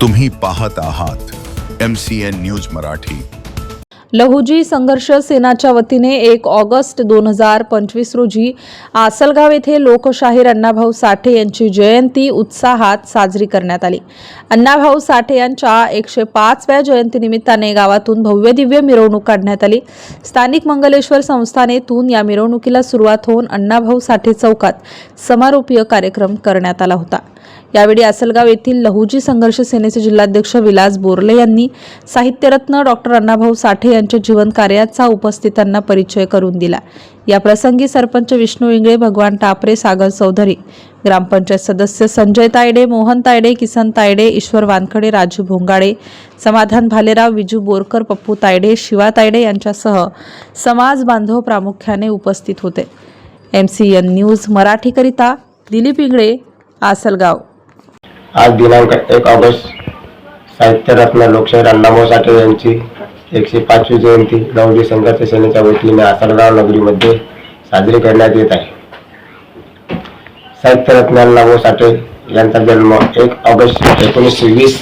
तुम्ही पाहत आहात M C N news Marathi. Lahuji संघर्ष सेनाच्या वतीने एक ऑगस्ट दोन हजार पंचवीस रोजी आसलगाव येथे लोकशाहीर अण्णाभाऊ साठे यांची जयंती उत्साहात साजरी करण्यात आली. अण्णाभाऊ साठे यांच्या एकशे पाचव्या जयंतीनिमित्ताने गावातून भव्य दिव्य मिरवणूक काढण्यात आली. स्थानिक मंगलेश्वर संस्थानेतून या मिरवणुकीला सुरुवात होऊन अण्णाभाऊ साठे चौकात समारोपीय कार्यक्रम करण्यात आला होता. यावेळी आसलगाव येथील लहुजी संघर्ष सेनेचे जिल्हाध्यक्ष विलास बोरले यांनी साहित्यरत्न डॉक्टर अण्णाभाऊ साठे यांच्या जीवन कार्याचा उपस्थितांना परिचय करून दिला. या प्रसंगी सरपंच विष्णू इंगळे भगवान टापरे सागर चौधरी ग्रामपंचायत सदस्य संजय तायडे मोहन तायडे किसन तायडे ईश्वर वानखडे राजू भोंगाडे समाधान भालेराव विजू बोरकर पप्पू तायडे शिवा तायडे यांच्यासह समाज बांधव प्रामुख्याने उपस्थित होते. एम सी एन न्यूज मराठीकरिता दिलीप इंगळे आसलगाव. आज दिनांक एक ऑगस्ट साहित्यरत्न लोकशाहीर अण्णाभाऊ साठे यांची एकशे पाचवी जयंती. लवली संघर्ष सेनेच्या वतीने आसलगाव नगरीमध्ये साजरी करण्यात येत आहे. साहित्यरत्न अण्णाभाऊ साठे यांचा जन्म एक ऑगस्ट एकोणीसशे वीस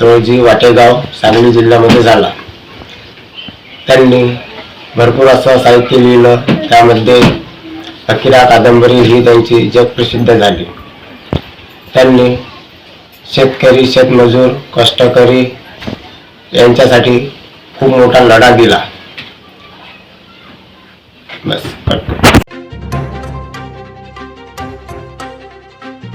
रोजी वाटेगाव सांगली जिल्ह्यामध्ये झाला. त्यांनी भरपूर असं साहित्य लिहिलं. त्यामध्ये फकीरा कादंबरी ही त्यांची जगप्रसिद्ध झाली. त्यांनी शेतकरी शेतमजूर कष्टकरी यांच्यासाठी खूप मोठा लढा दिला. बस